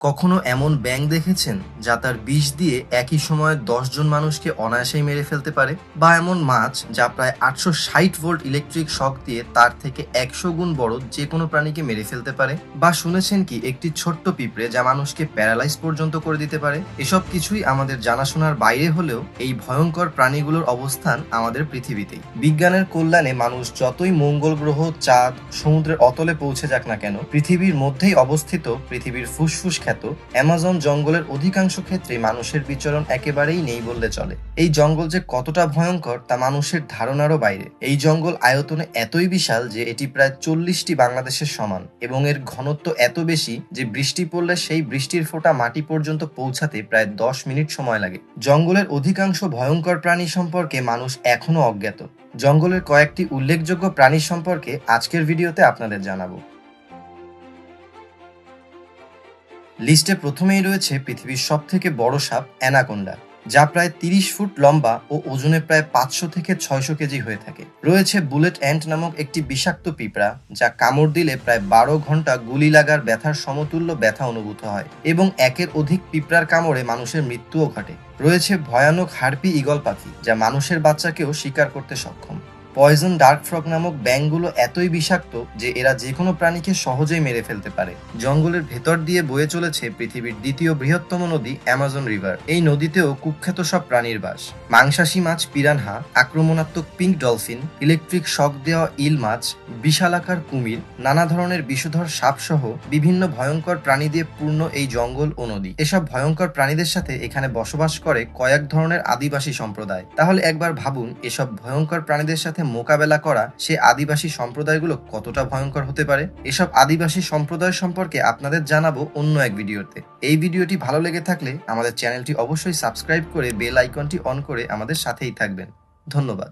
কখনো এমন ব্যাঙ দেখেছেন যা তার বিষ দিয়ে একই সময়ে জন মানুষকে অনায়াসেই মেরে ফেলতে পারে? বা এমন মাছ যা প্রায় আটশো ষাট ভোল্ট ইলেকট্রিক শক দিয়ে তার থেকে একশো গুণ বড় যে কোনো প্রাণীকে মেরে ফেলতে পারে? বা শুনেছেন কি একটি ছোট্ট পিঁপড়ে যা মানুষকে প্যারালাইজ পর্যন্ত করে দিতে পারে? এসব কিছুই আমাদের জানাশোনার বাইরে হলেও এই ভয়ঙ্কর প্রাণীগুলোর অবস্থান আমাদের পৃথিবীতেই। বিজ্ঞানের কল্যাণে মানুষ যতই মঙ্গল গ্রহ, চাঁদ, সমুদ্রের অতলে পৌঁছে যাক না কেন, পৃথিবীর মধ্যেই অবস্থিত পৃথিবীর ফুসফুস খ্যাত অ্যামাজন জঙ্গলের অধিকাংশ ক্ষেত্রে মানুষের বিচরণ একেবারেই নেই বললে চলে। এই জঙ্গল যে কতটা ভয়ঙ্কর তা মানুষের ধারণারও বাইরে। এই জঙ্গল আয়তনে এতই বিশাল যে এটি প্রায় চল্লিশটি বাংলাদেশের সমান এবং এর ঘনত্ব এত বেশি যে বৃষ্টি পড়লে সেই বৃষ্টির ফোঁটা মাটি পর্যন্ত পৌঁছাতে প্রায় দশ মিনিট সময় লাগে। জঙ্গলের অধিকাংশ ভয়ঙ্কর প্রাণী সম্পর্কে মানুষ এখনও অজ্ঞাত। জঙ্গলের কয়েকটি উল্লেখযোগ্য প্রাণী সম্পর্কে আজকের ভিডিওতে আপনাদের জানাব। লিস্টে প্রথমেই রয়েছে পৃথিবীর সব থেকে বড় সাপ অ্যানাকোন্ডা, যা প্রায় তিরিশ ফুট লম্বা ও ওজনে প্রায় পাঁচশো থেকে ছয়শো কেজি হয়ে থাকে। রয়েছে বুলেট অ্যান্ট নামক একটি বিষাক্ত পিঁপড়া, যা কামড় দিলে প্রায় বারো ঘণ্টা গুলি লাগার ব্যথার সমতুল্য ব্যথা অনুভূত হয় এবং একের অধিক পিঁপড়ার কামড়ে মানুষের মৃত্যুও ঘটে। রয়েছে ভয়ানক হারপি ইগল পাখি, যা মানুষের বাচ্চাকেও শিকার করতে সক্ষম। পয়জন ডার্ক ফ্রক নামক ব্যাঙগুলো এতই বিষাক্ত যে এরা যে কোনো প্রাণীকে সহজেই মেরে ফেলতে পারে। জঙ্গলের ভেতর দিয়ে বয়ে চলেছে পৃথিবীর দ্বিতীয় বৃহত্তম নদী অ্যামাজন রিভার এই নদীতেও কুখ্যাত সব প্রাণীর বাস। মাংসাশী মাছ পিরানহা, আক্রমণাত্মক পিঙ্ক ডলফিন ইলেকট্রিক শক দেওয়া ইল মাছ, বিশালাকার কুমির, নানা ধরনের বিষধর সাপ সহ বিভিন্ন ভয়ঙ্কর প্রাণী দিয়ে পূর্ণ এই জঙ্গল ও নদী। এসব ভয়ঙ্কর প্রাণীদের সাথে এখানে বসবাস করে কয়েক ধরনের আদিবাসী সম্প্রদায়। তাহলে একবার ভাবুন, এসব ভয়ঙ্কর প্রাণীদের সাথে মোকাবেলা করা সে আদিবাসী সম্প্রদায়গুলো কতটা ভয়ঙ্কর হতে পারে? এসব আদিবাসী সম্প্রদায় সম্পর্কে আপনাদের জানাব অন্য এক ভিডিওতে। এই ভিডিওটি ভালো লেগে থাকলে আমাদের চ্যানেলটি অবশ্যই সাবস্ক্রাইব করে বেল আইকনটি অন করে আমাদের সাথেই থাকবেন। ধন্যবাদ।